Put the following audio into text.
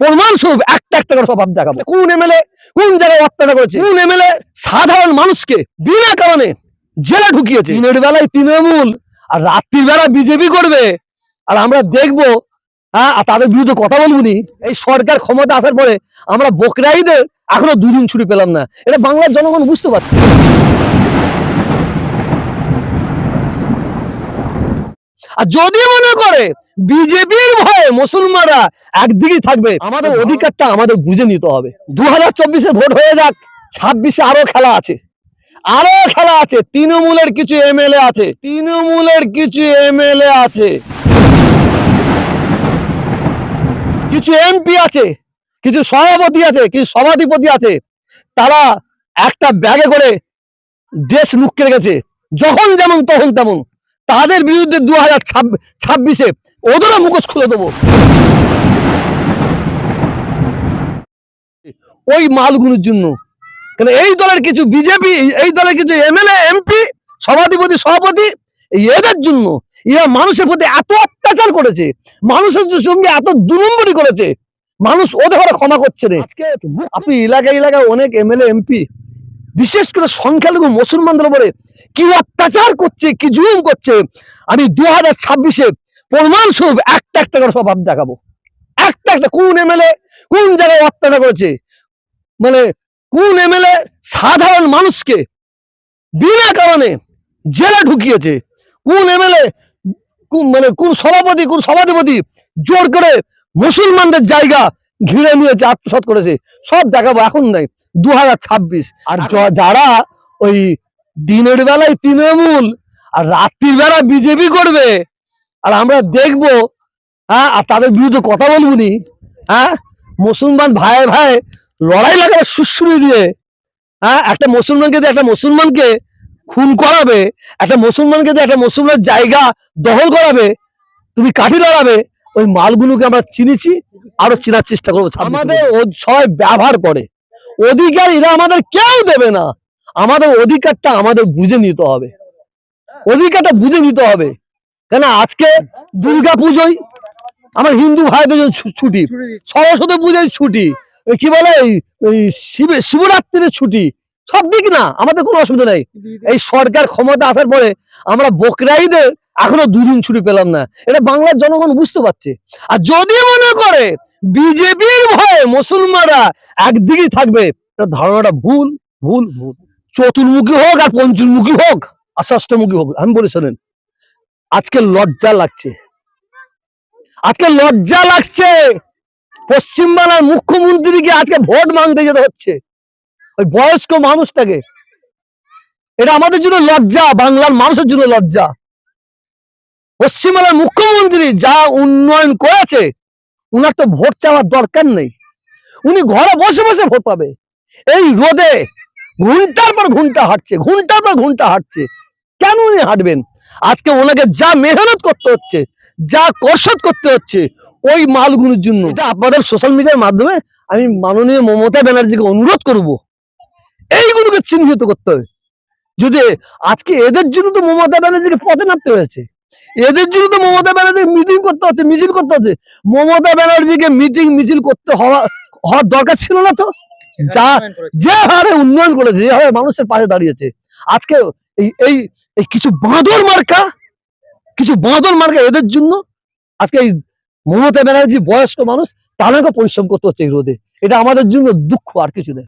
প্রমাণ স্বরূপ একটা একটা করে স্বভাব দেখাবো। কোন এমএলএ কোন জায়গায় অত্যাচার করেছে? কোন এমএলএ সাধারণ মানুষকে বিনা কারণে জেলে ঢুকিয়েছে? দিনের বেলায় তৃণমূল আর রাত্রির বেলা বিজেপি করবে। আর আমরা দেখব হ্যাঁ আর তাদের বিরুদ্ধে কথা বলব নি। এই সরকার ক্ষমতা আসার পরে আমরা বকরাইদের এখনও দুদিন ছুটি পেলাম না। এটা বাংলার জনগণ বুঝতে পারছে। আর যদি মনে করে বিজেপির ভয়ে মুসলমানরা একদিকেই থাকবে আমাদের অধিকারটা আমাদের বুঝে নিতে হবে। দু হাজার চব্বিশে ভোট হয়ে যাক ছাব্বিশে আরও খেলা আছে। আরও খেলা আছে তৃণমূলের কিছু এমএলএ আছে তৃণমূলের কিছু এমএলএ আছে। কিছু এমপি আছে কিছু সভাপতি আছে কিছু সভাধিপতি আছে তারা একটা ব্যাগে করে দেশ লুকিয়ে রেখেছে। যখন যেমন তখন তেমন। তাদের বিরুদ্ধে দু হাজার ছাব্বিশে ওদেরও মুখোশ খুলে দেবো। ওই মালগুলোর জন্য। কেন এই দলের কিছু বিজেপি, এই দলের কিছু এমএলএ, এমপি, সভাধিপতি, সভাপতি, এদের জন্য এরা মানুষের প্রতি এত অত্যাচার করেছে, মানুষের সঙ্গে এত দুনম্বরি করেছে, মানুষ ওদের ঘরে ক্ষমা করছে রে। আজকে আপনি এলাকায় এলাকায় অনেক এমএলএ, এমপি, বিশেষ করে সংখ্যালঘু মুসলমানদের উপরে কি অত্যাচার করছে কি জুলুম করছে? আমি দু হাজার ছাব্বিশে প্রমাণ স্বরূপ একটা একটা করে স্বভাব দেখাবো। একটা একটা কোন এমএলএ কোন জায়গায় অত্যাচার করেছে? মানে কোন এমএলএ সাধারণ মানুষকে বিনা কারণে জেলে ঢুকিয়েছে? কোন এমএলএ মানে কোন সভাপতি কোন সভাধিপতি জোর করে মুসলমানদের জায়গা ঘিরে নিয়েছে আত্মসাৎ করেছে? সব দেখাবো এখন নাই। দু হাজার ছাব্বিশ আর যারা ওই দিনের বেলায় তৃণমূল আর রাত্রির বেলা বিজেপি করবে। আর আমরা দেখব হ্যাঁ আর তাদের বিরুদ্ধে কথা বলব নি হ্যাঁ মুসলমান ভাই ভাই লড়াই লাগাবে সুশ্রুই দিয়ে হ্যাঁ একটা মুসলমানকে দিয়ে একটা মুসলমানকে খুন করাবে একটা মুসলমানকে দিয়ে একটা মুসলমানের জায়গা দখল করাবে তুমি কাঠি লড়াবে ওই মালগুলোকে আমরা চিনেছি আরও চেনার চেষ্টা করব আমাদের সবাই ব্যবহার করে। অধিকার এরা আমাদের কেউ দেবে না। আমাদের অধিকারটা আমাদের বুঝে নিতে হবে। অধিকারটা বুঝে নিতে হবে। কেন আজকে দুর্গা পুজোয় আমার হিন্দু ভাইদের জন্য ছুটি। সরস্বতী পুজোয় ছুটি। ওই কি বলে শিবরাত্রির ছুটি। সব দিক না আমাদের কোনো অসুবিধা নেই। এই সরকার ক্ষমতা আসার পরে আমরা বকরাইদের এখনও দুদিন ছুটি পেলাম না। এটা বাংলার জনগণ বুঝতে পারছে। আর যদি মনে করে বিজেপির ভয়ে মুসলমানরা একদিকেই থাকবে এটা ধারণাটা ভুল ভুল ভুল। চতুর্মুখী হোক আর পঞ্চমুখী হোক আর ষষ্ঠমুখী হোক, আমি বলে শোনেন, আজকে লজ্জা লাগছে। আজকে লজ্জা লাগছে। পশ্চিমবাংলার মুখ্যমন্ত্রীকে আজকে ভোট মাংতে যেতে হচ্ছে। ওই বয়স্ক মানুষটাকে। এটা আমাদের জন্য লজ্জা, বাংলার মানুষের জন্য লজ্জা। পশ্চিমবাংলার মুখ্যমন্ত্রী যা উন্নয়ন করেছে, উনার তো ভোট চাওয়ার দরকার নেই। উনি ঘরে বসে বসে ভোট পাবে। এই রোদে ঘণ্টার পর ঘণ্টা হাঁটছে ঘণ্টার পর ঘণ্টা হাঁটছে। কেন উনি হাঁটবেন? আজকে ওনাকে যা মেহনত করতে হচ্ছে, যা কসরত করতে হচ্ছে, ওই মালগুলোর জন্য। এটা আপনাদের সোশ্যাল মিডিয়ার মাধ্যমে আমি মাননীয় মমতা ব্যানার্জিকে অনুরোধ করব, এইগুলোকে চিহ্নিত করতে হবে। যদি আজকে এদের জন্য তো মমতা ব্যানার্জিকে পথে নামতে হয়েছে, এদের জন্য তো মমতা ব্যানার্জি মিটিং করতে হচ্ছে, মিছিল করতে হচ্ছে, মমতা ব্যানার্জিকে মিটিং মিছিল করতে হওয়া হওয়ার দরকার ছিল না তো? যা যে হারে উন্নয়ন করেছে যে হারে মানুষের পাশে দাঁড়িয়েছে আজকে এই এই এই কিছু বাঁদর মার্কা কিছু বাঁদর মার্কা এদের জন্য আজকে এই মমতা ব্যানার্জি বয়স্ক মানুষ তাদেরকে পরিশ্রম করতে হচ্ছে এই রোদে। এটা আমাদের জন্য দুঃখ আর কিছু নেই।